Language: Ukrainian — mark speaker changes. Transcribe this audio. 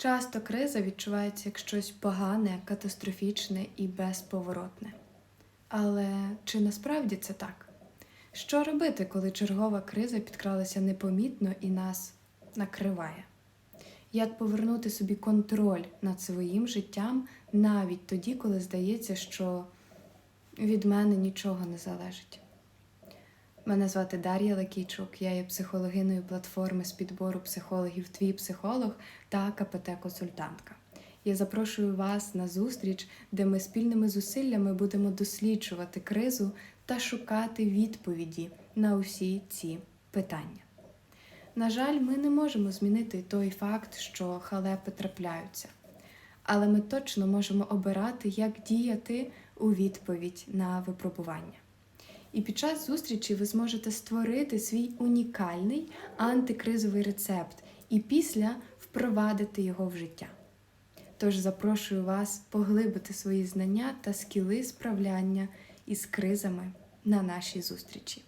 Speaker 1: Часто криза відчувається як щось погане, катастрофічне і безповоротне. Але чи насправді це так? Що робити, коли чергова криза підкралася непомітно і нас накриває? Як повернути собі контроль над своїм життям навіть тоді, коли здається, що від мене нічого не залежить? Мене звати Дар'я Лакійчук, я є психологиною платформи з підбору психологів Твій психолог та КПТ-консультантка. Я запрошую вас на зустріч, де ми спільними зусиллями будемо досліджувати кризу та шукати відповіді на усі ці питання. На жаль, ми не можемо змінити той факт, що халепи трапляються, але ми точно можемо обирати, як діяти у відповідь на випробування. І під час зустрічі ви зможете створити свій унікальний антикризовий рецепт і після впровадити його в життя. Тож запрошую вас поглибити свої знання та скіли справляння із кризами на нашій зустрічі.